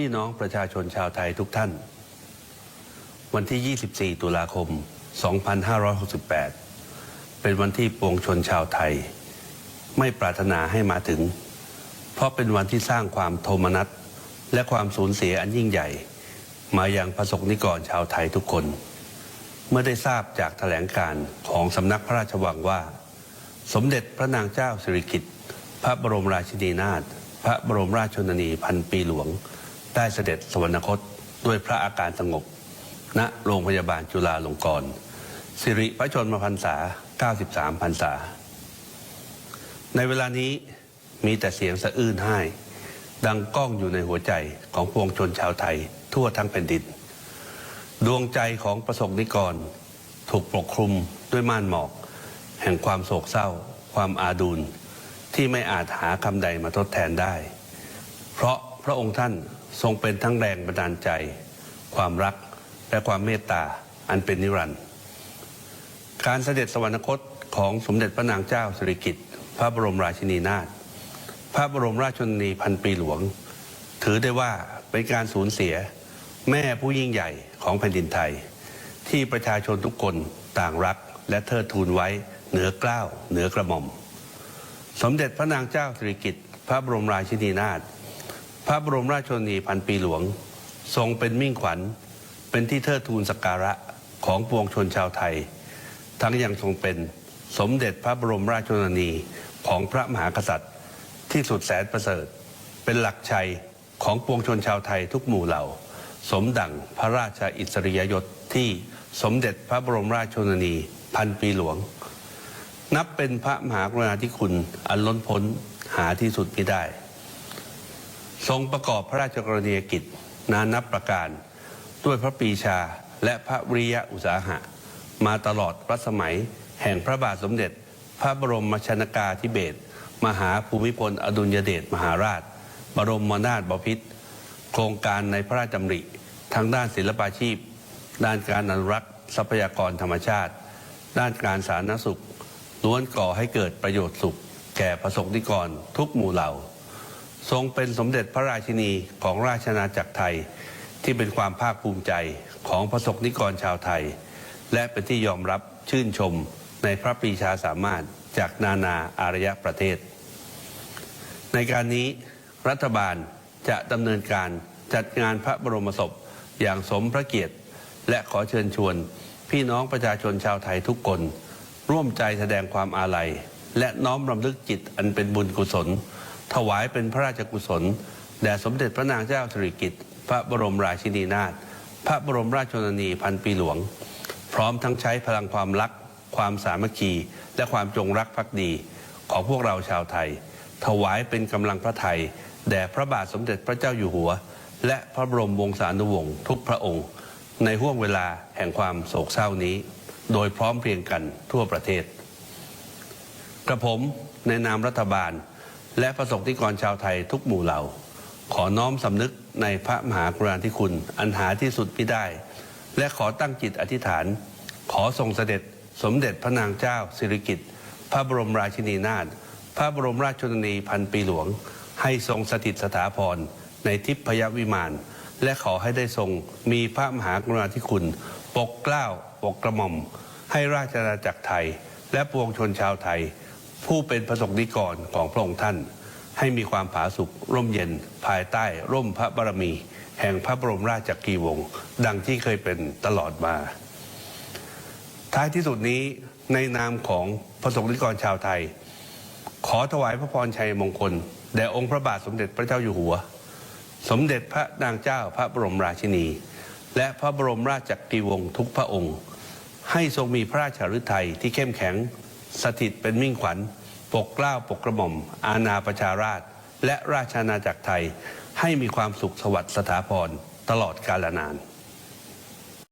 พี่น้องประชาชนชาวไทยทุกท่าน วันที่ 24 ตุลาคม 2568 เป็นวันที่ปวงชนชาวไทย ไม่ปรารถนาให้มาถึง เพราะเป็นวันที่สร้างความโทมนัสและความสูญเสียอันยิ่งใหญ่ มายังประสบนิกรชาวไทยทุกคน เมื่อได้ทราบจากแถลงการของสำนักพระราชวังว่า สมเด็จพระนางเจ้าสิริกิติ์พระบรมราชินีนาถพระบรมราชชนนีพันปีหลวง ได้เสด็จสวรรคตด้วยพระอาการสงบ ณโรงพยาบาลจุฬาลงกรณ์สิริพระชนมพรรษา 93พรรษา ในเวลานี้มีแต่เสียงสะอื้นไห้ ดังก้องอยู่ในหัวใจของปวงชนชาวไทยทั่วทั้งแผ่นดิน ดวงใจของประสบนิกร ถูกปกคลุมด้วยม่านหมอก แห่งความโศกเศร้า ความอาดูลที่ไม่อาจหาคำใดมาทดแทนได้ เพราะพระองค์ท่าน ทรงเป็นทั้งแรงบันดาลใจ ความรักและความเมตตาอันเป็นนิรันดร์การเสด็จสวรรคตของสมเด็จพระนางเจ้าสิริกิติ์พระบรมราชินีนาถพระบรมราชชนนีพันปีหลวง ถือได้ว่าเป็นการสูญเสียแม่ผู้ยิ่งใหญ่ของแผ่นดินไทย ที่ประชาชนทุกคนต่างรักและเทิดทูนไว้เหนือเกล้าวเหนือกระหม่อม สมเด็จพระนางเจ้าสิริกิติ์พระบรมราชินีนาถ พระบรมราชชนนีพันปีหลวง ทรงเป็นมิ่งขวัญ เป็นที่เทิดทูนสักการะของปวงชนชาวไทย ทั้งยังทรงเป็นสมเด็จพระบรมราชชนนีของพระมหากษัตริย์ ที่สุดแสนประเสริฐ เป็นหลักชัยของปวงชนชาวไทยทุกหมู่เหล่า สมดังพระราชอิสริยยศที่สมเด็จพระบรมราชชนนีพันปีหลวง นับเป็นพระมหากรุณาธิคุณอันล้นพ้นหาที่สุดไม่ได้ ทรงประกอบพระราชกรณียกิจนานับประการ ด้วยพระปีชาและพระวิริยะอุตสาหะ มาตลอดรัสมัยแห่งพระบาทสมเด็จ พระบรมชนากาธิเบศรมหาภูมิพลอดุลยเดชมหาราช บรมนาถบพิตรโครงการในพระราชดำริทางด้านศิลปาชีพ ด้านการอนุรักษ์ทรัพยากรธรรมชาติ ด้านการสาธารณสุขล้วนก่อให้เกิดประโยชน์สุข แก่ประสบนิกรทุกหมู่เหล่า ทรงเป็นสมเด็จพระราชินีของราชอาณาจักรไทย ที่เป็นความภาคภูมิใจของประสบนิกรชาวไทย และเป็นที่ยอมรับชื่นชมในพระปรีชาสามารถจากนานาอารยประเทศ ในการนี้รัฐบาลจะดำเนินการจัดงานพระบรมศพอย่างสมพระเกียรติ และขอเชิญชวน พี่น้องประชาชนชาวไทยทุกคน ร่วมใจแสดงความอาลัย และน้อมรำลึกจิตอันเป็นบุญกุศล ถวายเป็นพระราชกุศลแด่สมเด็จพระนางเจ้าสิริกิติ์พระบรมราชินีนาถพระบรมราชชนนีพันปีหลวง พร้อมทั้งใช้พลังความรัก ความสามัคคี และความจงรักภักดี ของพวกเราชาวไทย ถวายเป็นกำลังพระไทยแด่พระบาทสมเด็จพระเจ้าอยู่หัว และพระบรมวงศานุวงศ์ทุกพระองค์ ในห่วงเวลาแห่งความโศกเศร้านี้ โดยพร้อมเพรียงกันทั่วประเทศ กระผมในนามรัฐบาล และประสบนิกรชาวไทยทุกหมู่เหล่า ขอน้อมสำนึกในพระมหากรุณาธิคุณ อันหาที่สุดมิได้ และขอตั้งจิตอธิษฐาน ขอทรงเสด็จสมเด็จพระนางเจ้าสิริกิติ์พระบรมราชินีนาถพระบรมราชชนนีพันปีหลวง ให้ทรงสถิตสถาพรในทิพยวิมาน และขอให้ได้ทรงมีพระมหากรุณาธิคุณ ปกเกล้าปกกระหม่อม ให้ราชอาณาจักรไทย และปวงชนชาวไทย ผู้เป็นประสบนิกรของพระองค์ท่าน ให้มีความผาสุกร่มเย็นภายใต้ร่มพระบารมี แห่งพระบรมราชจักรีวงศ์ดังที่เคยเป็นตลอดมา ท้ายที่สุดนี้ในนามของประสบนิกรชาวไทย ขอถวายพระพรชัยมงคลแด่องค์พระบาทสมเด็จพระเจ้าอยู่หัว สมเด็จพระนางเจ้าพระบรมราชินี และพระบรมราชจักรีวงศ์ทุกพระองค์ ให้ทรงมีพระราชฤทัยที่เข้มแข็ง สถิตเป็นมิ่งขวัญ ปกเกล้าปกกระหม่อม อาณาประชาราช และราชอาณาจักรไทย ให้มีความสุขสวัสดิ์สถาพรตลอดกาลนาน